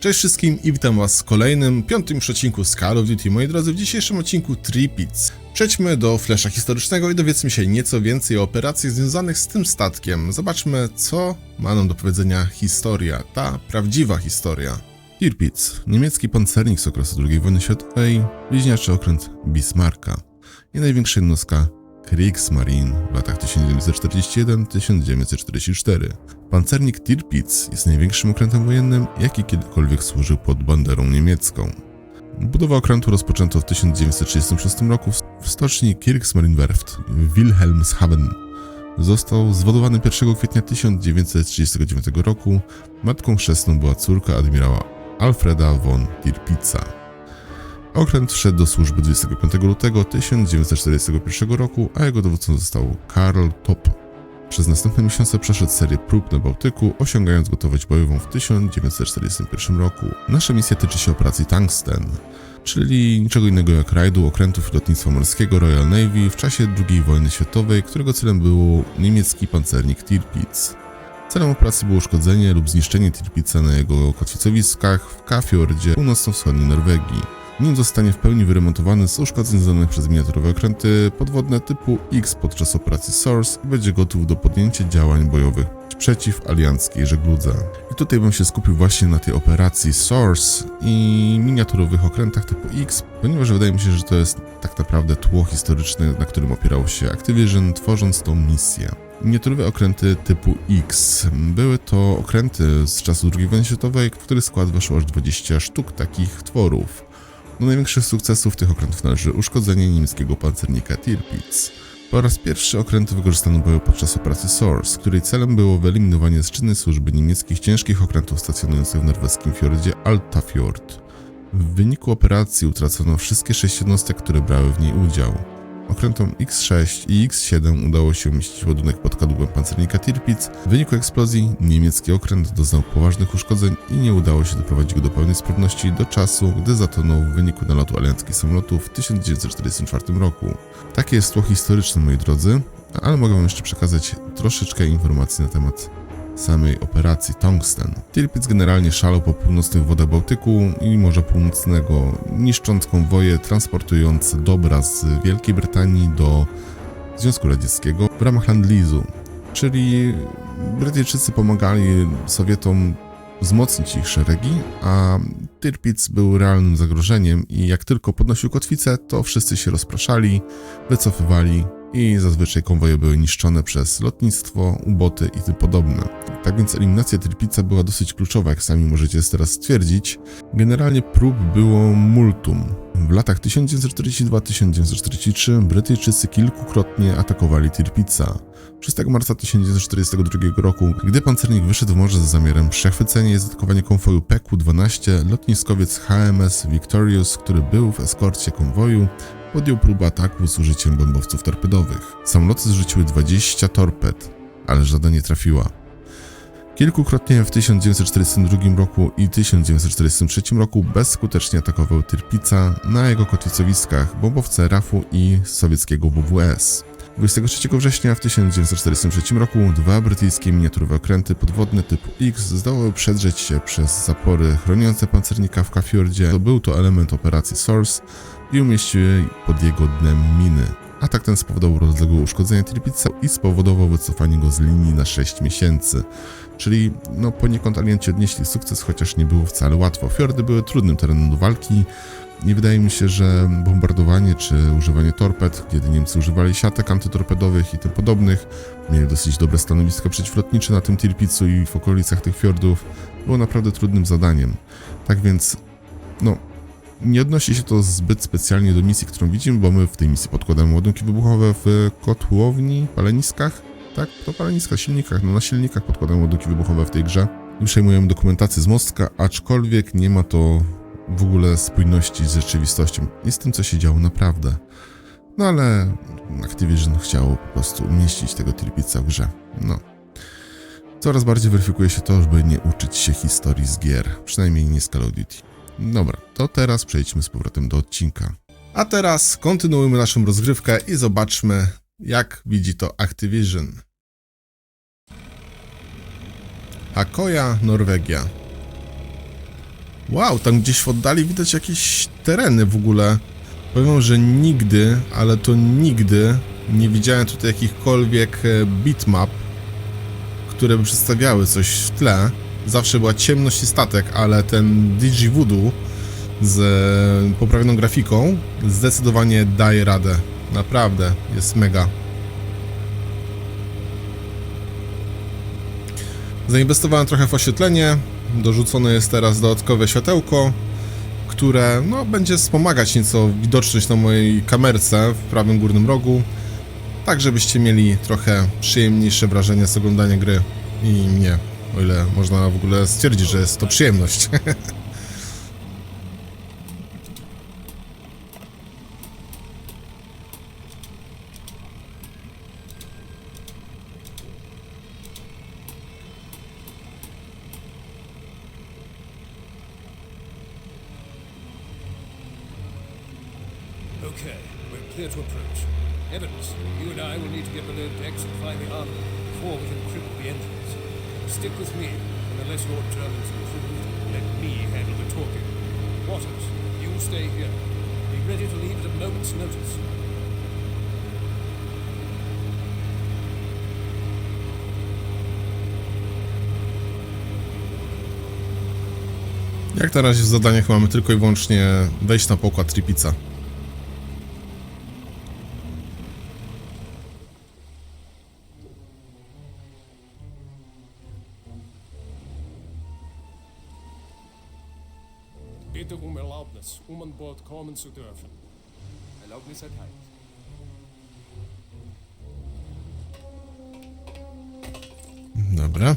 Cześć wszystkim i witam was w kolejnym, piątym już odcinku z Call of Duty. Moi drodzy, w dzisiejszym odcinku Tripits. Przejdźmy do flesza historycznego i dowiedzmy się nieco więcej o operacjach związanych z tym statkiem. Zobaczmy, co ma nam do powiedzenia historia, ta prawdziwa historia. Tirpitz, niemiecki pancernik z okresu II wojny światowej, bliźniaczy okręt Bismarcka i największa jednostka Kriegsmarine w latach 1941-1944. Pancernik Tirpitz jest największym okrętem wojennym, jaki kiedykolwiek służył pod banderą niemiecką. Budowę okrętu rozpoczęto w 1936 roku w stoczni Kriegsmarinewerft w Wilhelmshaven. Został zwodowany 1 kwietnia 1939 roku. Matką chrzestną była córka admirała Alfreda von Tirpitza. Okręt wszedł do służby 25 lutego 1941 roku, a jego dowódcą został Karl Topp. Przez następne miesiące przeszedł serię prób na Bałtyku, osiągając gotowość bojową w 1941 roku. Nasza misja tyczy się operacji Tungsten, czyli niczego innego jak rajdu okrętów lotnictwa morskiego Royal Navy w czasie II wojny światowej, którego celem był niemiecki pancernik Tirpitz. Celem operacji było uszkodzenie lub zniszczenie Tirpitza na jego kotwicowiskach w Kafjordzie, północno-wschodniej Norwegii. Nim zostanie w pełni wyremontowany z uszkodzeń zadanych przez miniaturowe okręty podwodne typu X podczas operacji Source i będzie gotów do podjęcia działań bojowych przeciw alianckiej żegludze. I tutaj bym się skupił właśnie na tej operacji Source i miniaturowych okrętach typu X, ponieważ wydaje mi się, że to jest tak naprawdę tło historyczne, na którym opierało się Activision, tworząc tą misję. Miniaturowe okręty typu X. Były to okręty z czasów II wojny światowej, w których skład weszło aż 20 sztuk takich tworów. Do największych sukcesów tych okrętów należy uszkodzenie niemieckiego pancernika Tirpitz. Po raz pierwszy okręty wykorzystano były podczas operacji Source, której celem było wyeliminowanie z czynnej służby niemieckich ciężkich okrętów stacjonujących w norweskim fiordzie Altafjord. W wyniku operacji utracono wszystkie sześć jednostek, które brały w niej udział. Okrętom X6 i X7 udało się umieścić ładunek pod kadłubem pancernika Tirpitz. W wyniku eksplozji niemiecki okręt doznał poważnych uszkodzeń i nie udało się doprowadzić go do pełnej sprawności do czasu, gdy zatonął w wyniku nalotu alianckich samolotów w 1944 roku. Takie jest tło historyczne, moi drodzy, ale mogę wam jeszcze przekazać troszeczkę informacji na temat samej operacji Tungsten. Tirpitz generalnie szalał po północnych wodach Bałtyku i Morza Północnego, niszcząc konwoje transportujące dobra z Wielkiej Brytanii do Związku Radzieckiego w ramach Land-Lease'u. Czyli Brytyjczycy pomagali Sowietom wzmocnić ich szeregi, a Tirpitz był realnym zagrożeniem i jak tylko podnosił kotwicę, to wszyscy się rozpraszali, wycofywali i zazwyczaj konwoje były niszczone przez lotnictwo, uboty i tym podobne. Tak więc eliminacja Tirpitza była dosyć kluczowa, jak sami możecie teraz stwierdzić. Generalnie prób było multum. W latach 1942-1943 Brytyjczycy kilkukrotnie atakowali Tirpitza. 6 marca 1942 roku, gdy pancernik wyszedł w morze z zamiarem przechwycenia i zaatakowania konwoju PQ-12, lotniskowiec HMS Victorious, który był w eskorcie konwoju, podjął próbę ataku z użyciem bombowców torpedowych. Samoloty zrzuciły 20 torped, ale żadna nie trafiła. Kilkukrotnie w 1942 roku i 1943 roku bezskutecznie atakował Tyrpica na jego kotwicowiskach bombowce RAF-u i sowieckiego WWS. 23 września w 1943 roku dwa brytyjskie miniaturowe okręty podwodne typu X zdołały przedrzeć się przez zapory chroniące pancernika w Kafjordzie. Był to element operacji Source i umieściły pod jego dnem miny. Atak ten spowodował rozległe uszkodzenia Tirpitza i spowodował wycofanie go z linii na 6 miesięcy. Czyli no poniekąd alianci odnieśli sukces, chociaż nie było wcale łatwo. Fiordy były trudnym terenem do walki. Nie wydaje mi się, że bombardowanie czy używanie torped, kiedy Niemcy używali siatek antytorpedowych i tym podobnych, mieli dosyć dobre stanowiska przeciwlotnicze na tym Tirpitzu i w okolicach tych fiordów, było naprawdę trudnym zadaniem. Tak więc, no, nie odnosi się to zbyt specjalnie do misji, którą widzimy, bo my w tej misji podkładamy ładunki wybuchowe w kotłowni, paleniskach, tak? To paleniska, silnikach, no na silnikach podkładamy ładunki wybuchowe w tej grze i przejmujemy dokumentację z mostka, aczkolwiek nie ma to w ogóle spójności z rzeczywistością i z tym, co się działo naprawdę. No ale Activision chciało po prostu umieścić tego Tirpitza w grze. No. Coraz bardziej weryfikuje się to, żeby nie uczyć się historii z gier, przynajmniej nie z Call of Duty. Dobra, to teraz przejdźmy z powrotem do odcinka. A teraz kontynuujmy naszą rozgrywkę i zobaczmy, jak widzi to Activision. Hakoja, Norwegia. Wow, tam gdzieś w oddali widać jakieś tereny w ogóle. Powiem że nigdy, ale to nigdy nie widziałem tutaj jakichkolwiek e, bitmap, które by przedstawiały coś w tle. Zawsze była ciemność i statek, ale ten Digi z e, poprawioną grafiką zdecydowanie daje radę. Naprawdę, jest mega. Zainwestowałem trochę w oświetlenie. Dorzucone jest teraz dodatkowe światełko, które no, będzie wspomagać nieco widoczność na mojej kamerce w prawym górnym rogu. Tak, żebyście mieli trochę przyjemniejsze wrażenie z oglądania gry i mnie, o ile można w ogóle stwierdzić, że jest to przyjemność. Evans, you and I will need to get below decks and find the armor before we can cripple the. Stick with me, and unless your German's improved, let me handle the talking. Waters, you stay here. Be ready to leave at a moment's notice. Jak na razie w zadaniach mamy tylko i wyłącznie wejść na pokład Tripica. Bitte um Erlaubnis, um an Bord kommen zu dürfen. Erlaubnis erteilt. Dobra.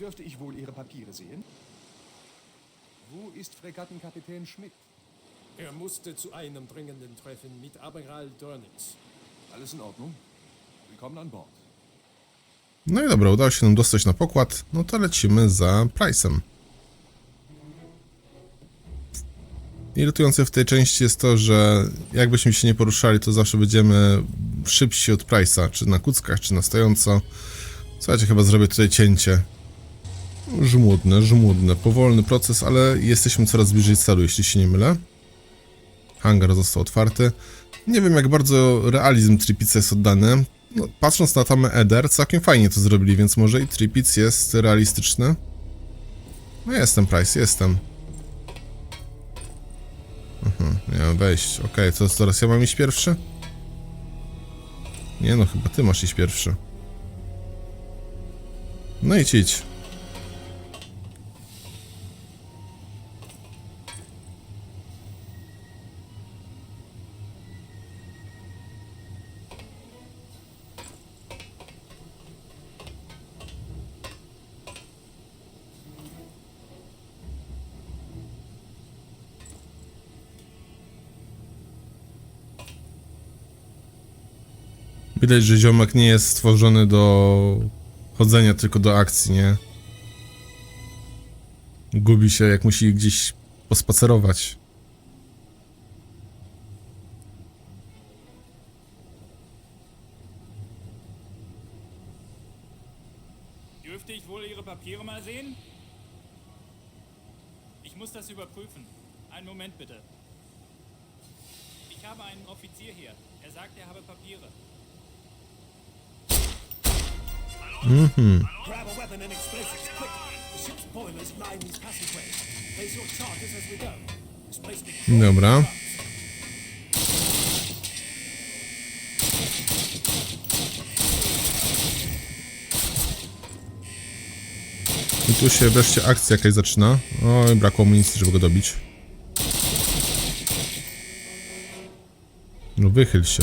Dürfte ich wohl Ihre Papiere sehen? Wo ist Fregattenkapitän Schmidt? Er musste zu einem dringenden Treffen mit Admiral Dörnitz. Alles in Ordnung? Willkommen an Bord. No i dobra, udało się nam dostać na pokład. No to lecimy za Price'em. Irytujące w tej części jest to, że jakbyśmy się nie poruszali, to zawsze będziemy szybsi od Price'a, czy na kuckach, czy na stojąco. Słuchajcie, chyba zrobię tutaj cięcie. Żmudne, żmudne, powolny proces, ale jesteśmy coraz bliżej celu, jeśli się nie mylę. Hangar został otwarty. Nie wiem, jak bardzo realizm Tripica jest oddany. No, patrząc na tamę Eder, całkiem fajnie to zrobili, więc może i Tripic jest realistyczny. No jestem, Price, jestem. Mhm, miałem wejść. Okej, co teraz ja mam iść pierwszy? Nie no, chyba ty masz iść pierwszy. No idź, idź. Widać, że ziomek nie jest stworzony do chodzenia, tylko do akcji, nie? Gubi się, jak musi gdzieś pospacerować. Dürfte ich mal sehen? Ich muss das überprüfen. Einen Moment bitte. Ich habe einen Offizier hier. Er sagt, er habe Papiere. Crawling Dobra. I tu się wreszcie akcja jakaś zaczyna. Oj, brakło amunicji, żeby go dobić. No wychyl się.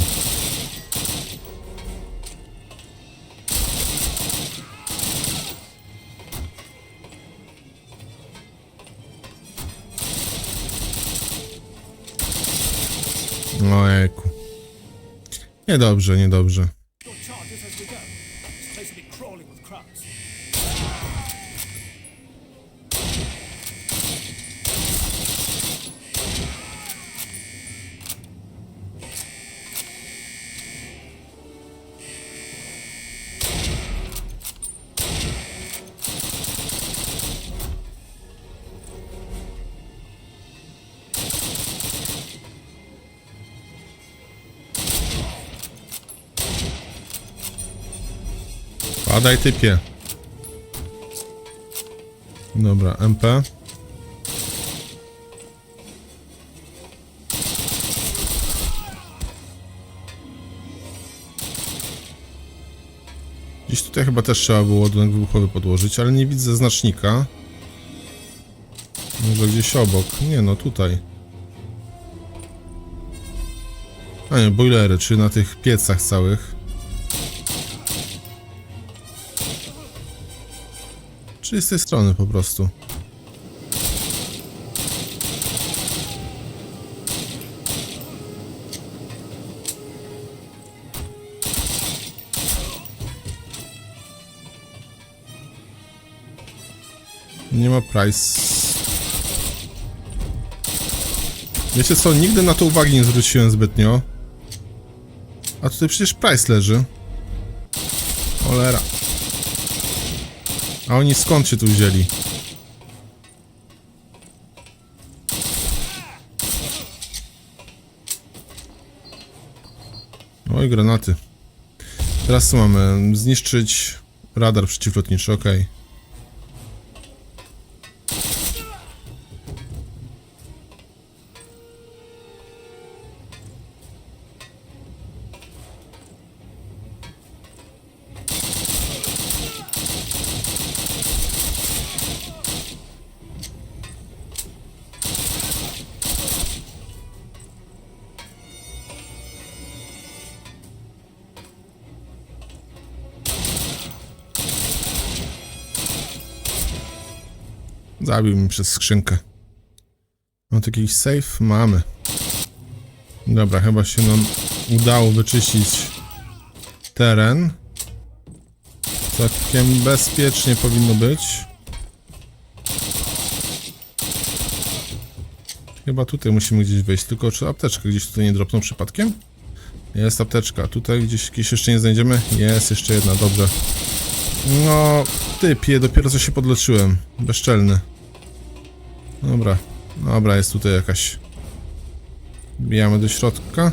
Ojejku. Niedobrze, niedobrze. Padaj typie. Dobra, MP. Gdzieś tutaj chyba też trzeba było ładunek wybuchowy podłożyć, ale nie widzę znacznika. Może gdzieś obok. Nie no, tutaj. A nie, boilery, czy na tych piecach całych. Czy z tej strony po prostu. Nie ma price. Wiecie co, nigdy na to uwagi nie zwróciłem zbytnio. A tutaj przecież price leży. Cholera. A oni skąd się tu wzięli? Oj, granaty. Teraz co mamy? Zniszczyć radar przeciwlotniczy, okej. Zabił mi przez skrzynkę. Mam tu jakiś safe? Mamy. Dobra, chyba się nam udało wyczyścić teren. Całkiem bezpiecznie powinno być. Chyba tutaj musimy gdzieś wejść, tylko czy apteczkę gdzieś tutaj nie dropną przypadkiem? Jest apteczka, tutaj gdzieś jakieś jeszcze nie znajdziemy? Jest jeszcze jedna, dobrze. No, typie, dopiero co się podleczyłem. Bezczelny. Dobra, dobra, jest tutaj jakaś. Wbijamy do środka.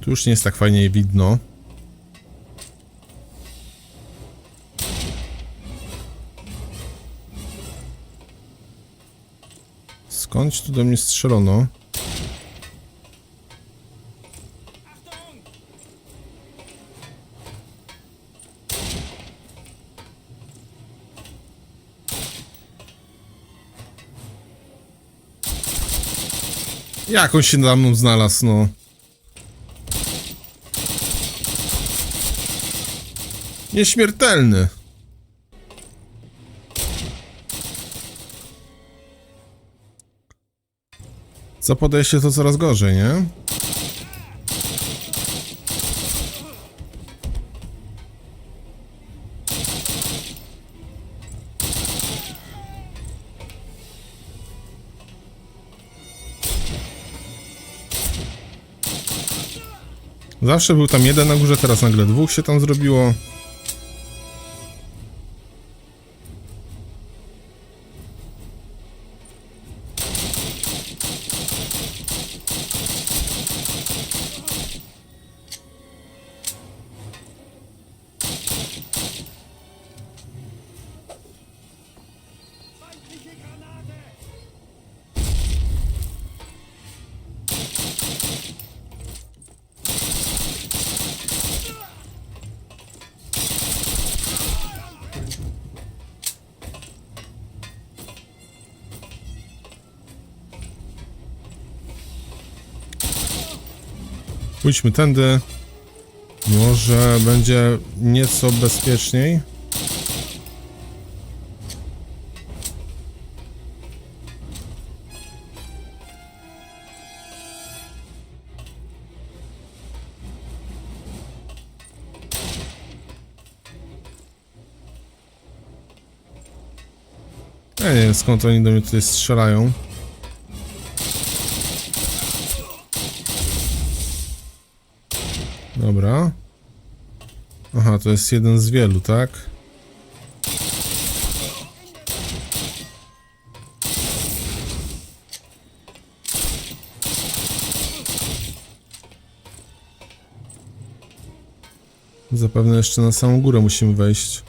Tu już nie jest tak fajnie widno. Skądś tu do mnie strzelono? Jak on się za mną znalazł, no? Nieśmiertelny. Co podejście to coraz gorzej, nie? Zawsze był tam jeden na górze, teraz nagle dwóch się tam zrobiło. Pójdźmy tędy. Może będzie nieco bezpieczniej. Nie wiem skąd oni do mnie tutaj strzelają. to jest jeden z wielu, tak? Zapewne jeszcze na samą górę musimy wejść.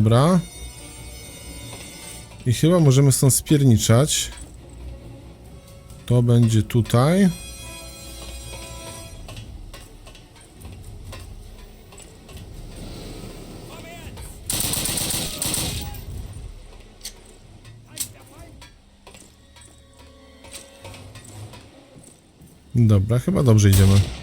Dobra. I chyba możemy stąd spierniczać. To będzie tutaj. Dobra, chyba dobrze idziemy.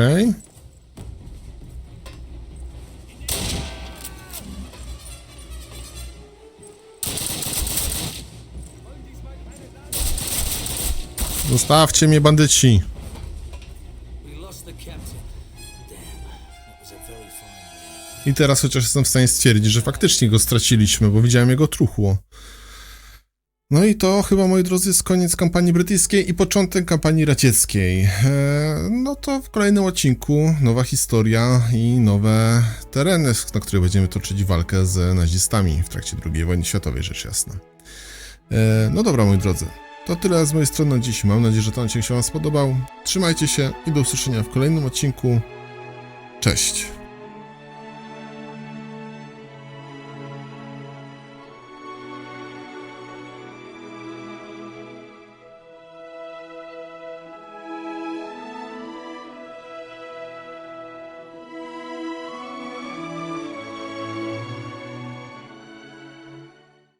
Okej. Zostawcie mnie, bandyci. I teraz chociaż jestem w stanie stwierdzić, że faktycznie go straciliśmy, bo widziałem jego truchło. No i to chyba, moi drodzy, jest koniec kampanii brytyjskiej i początek kampanii radzieckiej. Eee, no to w kolejnym odcinku nowa historia i nowe tereny, na których będziemy toczyć walkę z nazistami w trakcie II wojny światowej, rzecz jasna. Eee, no dobra, moi drodzy. To tyle z mojej strony na dziś. Mam nadzieję, że ten odcinek się Wam spodobał. Trzymajcie się i do usłyszenia w kolejnym odcinku. Cześć.